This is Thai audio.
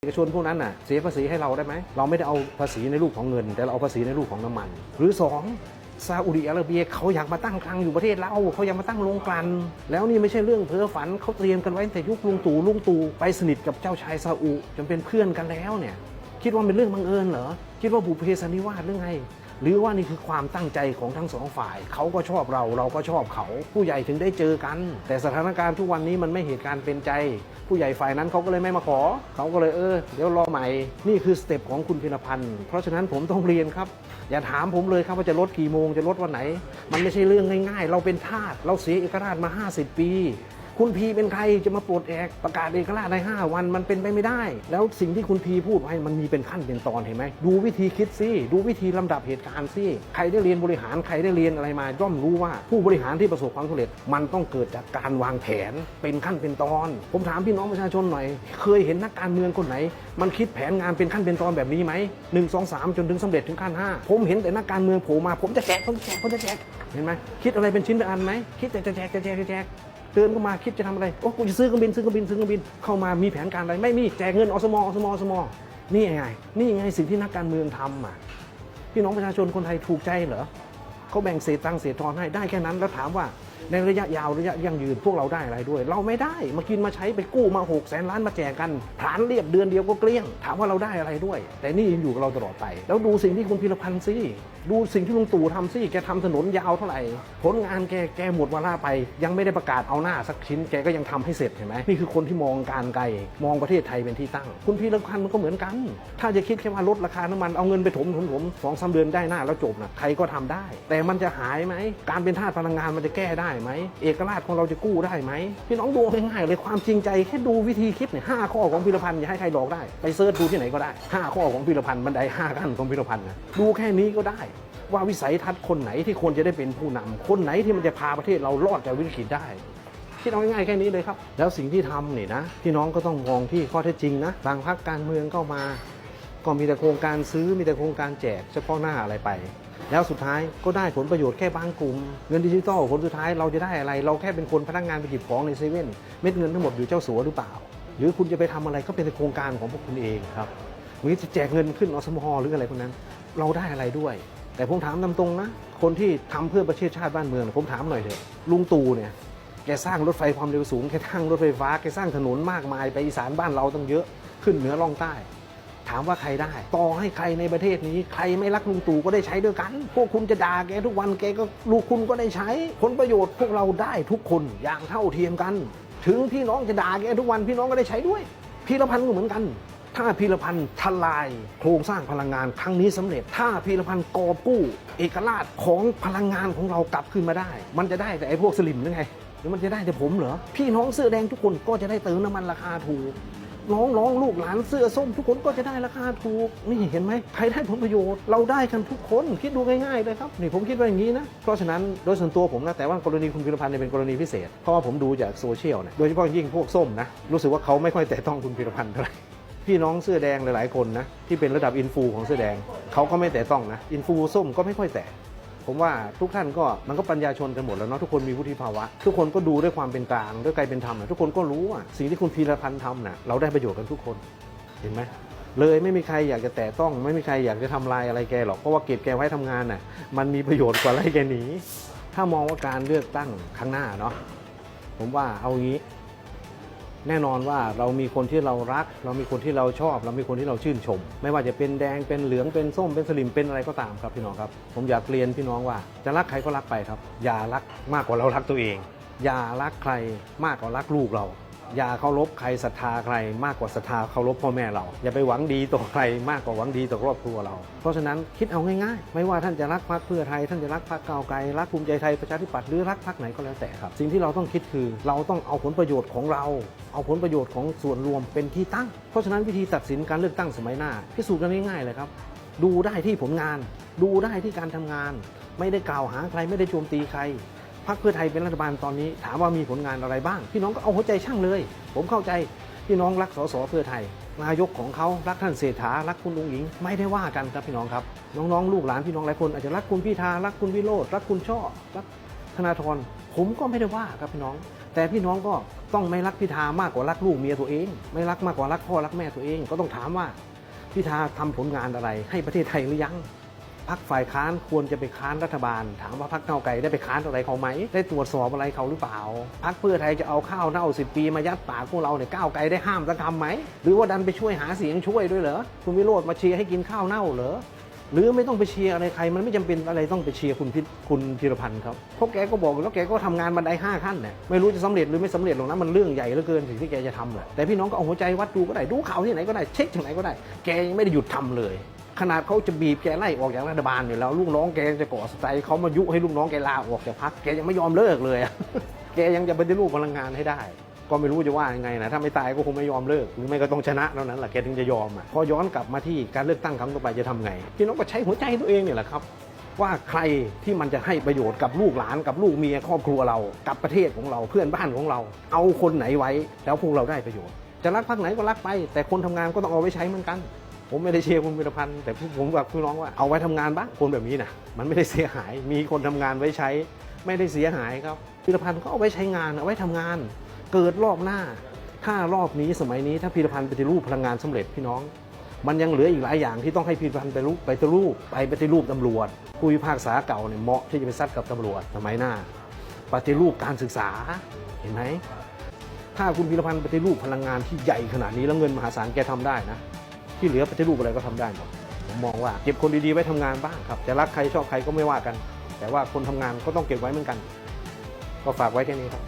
เอกชนพวกนั้นน่ะเสียภาษีให้เราได้ไหม เราไม่ได้เอาภาษีในรูปของเงิน แต่เราเอาภาษีในรูปของน้ำมัน หรือสองซาอุดิอาระเบียเขาอยากมาตั้งคลังอยู่ประเทศเราเขาอยากมาตั้งโรงกลั่นแล้วนี่ไม่ใช่เรื่องเพ้อฝันเขาเตรียมกันไว้แต่ยุคลุงตู่ลุงตู่ไปสนิทกับเจ้าชายซาอุจนเป็นเพื่อนกันแล้วเนี่ยคิดว่าเป็นเรื่องบังเอิญเหรอคิดว่าบุพเพสันนิวาสหรือไง หรือว่านี่คือความตั้งใจของทั้งสองฝ่าย เขาก็ชอบเราเราก็ชอบเขา ผู้ใหญ่ถึงได้เจอกัน แต่สถานการณ์ทุกวันนี้มันไม่เหตุการณ์เป็นใจ ผู้ใหญ่ฝ่ายนั้นเขาก็เลยไม่มาขอ เขาก็เลยเออเดี๋ยวรอใหม่ นี่คือสเต็ปของคุณพิรพันธ์เพราะฉะนั้นผมต้องเรียนครับ อย่าถามผมเลยครับว่าจะลดกี่โมงจะลดวันไหน มันไม่ใช่เรื่องง่าย ๆ เราเป็นทาสเราเสียเอกราชมา 50 ปี คุณพีเป็นใครจะมาปลดแอกประกาศเอกราชใน 5 วันมันเป็นไปไม่ได้ แล้วสิ่งที่คุณพีพูดไว้มันมีเป็นขั้นเป็นตอนเห็นไหมดูวิธีคิดสิดูวิธีลำดับเหตุการณ์สิใครได้เรียนบริหารใครได้เรียนอะไรมาย่อมรู้ว่าผู้บริหารที่ประสบความสำเร็จ มันต้องเกิดจากการวางแผนเป็นขั้นเป็นตอน ผมถามพี่น้องประชาชนหน่อย เคยเห็นนักการเมืองคนไหน มันคิดแผนงานเป็นขั้นเป็นตอนแบบนี้ไหมหนึ่งสองสามจนถึงสำเร็จถึงขั้นห้าผมเห็นแต่นักการเมืองโผล่มาผมจะแจกผมจะแจกผมจะแจกเห็นไหมคิดอะไรเป็นชิ้นเป็นอันไหมคิดแต่จะแจกจะแจกจะแจก เดินเข้ามาคิดจะทำอะไรโอ้กูจะซื้อเครื่องบินซื้อเครื่องบินซื้อเครื่องบินเข้ามามีแผนการอะไรไม่มีแจกเงินอสมอสมอสมอนี่ไงนี่ไงสิ่งที่นักการเมืองทำอะพี่น้องประชาชนคนไทยถูกใจเหรอเขาแบ่งเศษตังค์เศษทอนให้ได้แค่นั้นแล้วถามว่าในระยะยาวระยะยั่งยืนพวกเราได้อะไรด้วย เราไม่ได้มากินมาใช้ไปกู้มา6กแสนล้านมาแจกกันฐานเรียบเดือนเดียวก็เกลี้ยง ถามว่าเราได้อะไรด้วย แต่นี่ยังอยู่กับเราตลอดไป แล้วดูสิ่งที่คุณพิรพันธ์สิ ดูสิ่งที่ลุงตู่ทำสิแกทำถนนยาวเท่าไหร่ ผลงานแกแกหมดเวลาไป ยังไม่ได้ประกาศเอาหน้าสักชิ้นแกก็ยังทำให้เสร็จเห็นไหมนี่คือคนที่มองการไกล มองประเทศไทยเป็นที่ตั้ง คุณพิรพันธ์มันก็เหมือนกัน ถ้าจะคิดแค่ว่าลดราคาน้ำมันเอาเงินไปถมถมถมสองสามเดือนได้หน้าแล้วจบนะใครก็ทำได้ แต่มันจะหายไหมการเป็นทาสพลังงานมันจะแก้ได้ไหมเอกราชของเราจะกู้ได้ไหมพี่น้องดูง่ายๆเลยความจริงใจแค่ดูวิธีคิดเนี่ยห้าข้อของพิรพันธ์อย่าให้ใครหลอกได้ไปเซิร์ชดูที่ไหนก็ได้ห้าข้อของพิรพันธ์บันไดห้าขั้นของพิรพันธ์นะดูแค่นี้ก็ได้ ว่าวิสัยทัศน์คนไหนที่ควรจะได้เป็นผู้นำคนไหนที่มันจะพาประเทศเรารอดจากวิกฤตได้คิดเอาง่ายๆแค่นี้เลยครับ แล้วสิ่งที่ทำเนี่ยนะพี่น้องก็ต้องมองที่ข้อเท็จจริงนะบางพรรคการเมืองเข้ามา ก็มีแต่โครงการซื้อมีแต่โครงการแจกเฉพาะหน้าอะไรไป แล้วสุดท้ายก็ได้ผลประโยชน์แค่บางกลุ่ม เงินดิจิตอลผลสุดท้ายเราจะได้อะไร เราแค่เป็นคนพนักงานไปหยิบของในเซเว่นเม็ดเงินทั้งหมดอยู่เจ้าสัวหรือเปล่า หรือคุณจะไปทำอะไรก็เป็นโครงการของพวกคุณเองครับหรือจะแจกเงินขึ้นอสมหรืออะไรพวกนั้น เราได้อะไรด้วย แต่ผมถามตามตรงนะ คนที่ทำเพื่อประเทศชาติบ้านเมือง ผมถามหน่อยเถอะลุงตู่เนี่ยแกสร้างรถไฟความเร็วสูงแกสร้างรถไฟฟ้าแกสร้างถนนมากมาย ไปอีสานบ้านเราต้องเยอะขึ้นเหนือล่องใต้ ถามว่าใครได้ ต่อให้ใครในประเทศนี้ ใครไม่รักลุงตู่ก็ได้ใช้ด้วยกัน พวกคุณจะด่าแกทุกวันแกก็ลูกคุณก็ได้ใช้ ผลประโยชน์พวกเราได้ทุกคนอย่างเท่าเทียมกัน ถึงพี่น้องจะด่าแกทุกวันพี่น้องก็ได้ใช้ด้วย พี่รพันธ์ก็เหมือนกัน ถ้าพีรพันธ์ทลายโครงสร้างพลังงานครั้งนี้สำเร็จ ถ้าพีรพันธ์กอบกู้ เอกราชของพลังงานของเรากลับขึ้นมาได้ มันจะได้แต่ไอ้พวกสลิมหรือไงหรือมันจะได้แต่ผมเหรอ พี่น้องเสื้อแดงทุกคนก็จะได้เติมน้ำมันราคาถูกน้องน้องลูกหลานเสื้อส้มทุกคนก็จะได้ราคาถูกนี่เห็นไหมใครได้ผลประโยชน์เราได้กันทุกคนคิดดูง่ายๆเลยครับนี่ผมคิดว่าอย่างนี้นะเพราะฉะนั้นโดยส่วนตัวผมนะแต่ว่ากรณีคุณพิรพันธ์เนี่ยเป็นกรณีพิเศษเพราะว่าผมดูจากโซเชียลเนี่ยโดยเฉพาะยิ่งพวกส้มนะรู้สึกว่าเขาไม่ค่อยแตะต้องคุณพิรพันธ์เท่าไหร่ พี่น้องเสื้อแดงหลายๆคนนะที่เป็นระดับอินฟูของเสื้อแดงเขาก็ไม่แตะต้องนะอินฟูส้มก็ไม่ค่อยแตะผมว่าทุกท่านก็มันก็ปัญญาชนกันหมดแล้วเนาะทุกคนมีวุฒิภาวะ ทุกคนก็ดูด้วยความเป็นกลางด้วยใจเป็นธรรมนะทุกคนก็รู้ว่าสิ่งที่คุณพีรพันธ์ทำน่ะเราได้ประโยชน์กันทุกคนเห็นไหมเลยไม่มีใครอยากจะแตะต้อง ไม่มีใครอยากจะทำลายอะไรแกหรอกเพราะว่าเก็บแกไว้ทำงานน่ะมันมีประโยชน์กว่าไล่แกหนีถ้ามองว่าการเลือกตั้งข้างหน้าเนาะผมว่าเอางี้ แน่นอนว่าเรามีคนที่เรารัก เรามีคนที่เราชอบ เรามีคนที่เราชื่นชม ไม่ว่าจะเป็นแดงเป็นเหลืองเป็นส้มเป็นสลิมเป็นอะไรก็ตามครับพี่น้องครับ ผมอยากเรียนพี่น้องว่าจะรักใครก็รักไปครับ อย่ารักมากกว่าเรารักตัวเอง อย่ารักใครมากกว่ารักลูกเรา อย่าเคารพใครศรัทธาใครมากกว่าศรัทธาเคารพพ่อแม่เรา อย่าไปหวังดีต่อใครมากกว่าหวังดีต่อครอบครัวเรา เพราะฉะนั้นคิดเอาง่ายๆ ไม่ว่าท่านจะรักพรรคเพื่อไทย ท่านจะรักพรรคก้าวไกลรักภูมิใจไทยประชาธิปัตย์หรือรักพรรคไหนก็แล้วแต่ครับ สิ่งที่เราต้องคิดคือเราต้องเอาผลประโยชน์ของเรา เอาผลประโยชน์ของส่วนรวมเป็นที่ตั้ง เพราะฉะนั้นวิธีตัดสินการเลือกตั้งสมัยหน้าพิสูจน์กันง่ายๆเลยครับดูได้ที่ผลงาน ดูได้ที่การทำงาน ไม่ได้กล่าวหาใครไม่ได้โจมตีใคร พรรคเพื่อไทยเป็นรัฐบาลตอนนี้ ถามว่ามีผลงานอะไรบ้าง พี่น้องก็เอาหัวใจช่างเลย ผมเข้าใจพี่น้องรักสสเพื่อไทย นายกของเขารักท่านเศรษฐารักคุณลุงหญิง ไม่ได้ว่ากันครับพี่น้องครับ น้องๆ ลูกหลานพี่น้องหลายคนอาจจะรักคุณพิธารักคุณวิโรธรักคุณช่อรักธนาธรผมก็ไม่ได้ว่าครับพี่น้อง แต่พี่น้องก็ต้องไม่รักพิธามากกว่ารักลูกเมียตัวเอง ไม่รักมากกว่ารักพ่อรักแม่ตัวเองก็ต้องถามว่าพิธาทำผลงานอะไรให้ประเทศไทยหรือยัง พักฝ่ายค้านควรจะไปค้านรัฐบาล ถามว่าพักเก้าไกลได้ไปค้านอะไรเขาไหม ได้ตรวจสอบอะไรเขาหรือเปล่า พักเพื่อไทยจะเอาข้าวเน่าสิปีมายัดปากพวกเราเนี่ยก้าวไกลได้ห้ามสักคำไหม หรือว่าดันไปช่วยหาเสียงช่วยด้วยเหรอคุณวิโรธมาเชียร์ให้กินข้าวเน่าเหรอหรือไม่ต้องไปเชียร์อะไรใคร มันไม่จำเป็นอะไรต้องไปเชียร์คุณพิคุณพีรพันธ์ครับเพราะแกก็บอกแล้วแกก็ทำงานบันไดห้าขั้นเนี่ยไม่รู้จะสำเร็จหรือไม่สำเร็จหรอกนะมันเรื่องใหญ่เหลือเกินสิ่งที่แกจะทำแหละแต่พี่น้องก็เอาหัวใจวัดดูก็ได้ดูข่าวที่ไหนก็ได้เช็คที่ไหนก็ได้ แกยังไม่ได้หยุดทำเลย ขนาดเขาจะบีบแกไล่ออกจากรัฐบาลอยู่แล้วลูกน้องแกจะก่อสไตล์เขามายุให้ลูกน้องแกลาออกจากพักแกยังไม่ยอมเลิกเลย แกยังจะปฏิรูปพลังงานให้ได้ ก็ไม่รู้จะว่ายังไงนะถ้าไม่ตายก็คงไม่ยอมเลิกหรือไม่ก็ต้องชนะเท่านั้นแหละแกถึงจะยอมอะพอย้อนกลับมาที่การเลือกตั้งครั้งต่อไปจะทำไงพี่น้องก็ใช้หัวใจตัวเองเนี่ยแหละครับว่าใครที่มันจะให้ประโยชน์กับลูกหลานกับลูกเมียครอบครัวเรา กับประเทศของเราเพื่อนบ้านของเรา เอาคนไหนไว้แล้วพวกเราได้ประโยชน์ จะรักพรรคไหนก็รักไป แต่คนทำงานก็ต้องเอาไว้ใช้เหมือนกัน ผมไม่ได้เชียร์คุณพิรพันธ์แต่ผมกับพี่น้องว่าเอาไว้ทำงานบ้างคนแบบนี้นะมันไม่ได้เสียหาย มีคนทำงานไว้ใช้ ไม่ได้เสียหายครับพิรพันธ์ก็เอาไว้ใช้งานเอาไว้ทำงาน เกิดรอบหน้า ถ้ารอบนี้สมัยนี้ถ้าพิรพันธ์ปฏิรูปพลังงานสำเร็จพี่น้อง มันยังเหลืออีกหลายอย่างที่ต้องให้พิรพันธ์ไปรูปไปปฏิรูปไปปฏิรูปตำรวจ ผู้พิพากษาเก่าเนี่ยเหมาะที่จะไปซัดกับตำรวจสมัยหน้า ปฏิรูปการศึกษาเห็นไหมถ้าคุณพิรพันธ์ปฏิรูปพลังงานที่ใหญ่ขนาดนี้แล้วเงินมหาศาลแกทำได้นะ ที่เหลือปฏิรูปอะไรก็ทำได้หมดผมมองว่าเก็บคนดีๆไว้ทำงานบ้างครับจะรักใครชอบใครก็ไม่ว่ากัน แต่ว่าคนทำงานก็ต้องเก็บไว้เหมือนกัน ก็ฝากไว้แค่นี้ครับ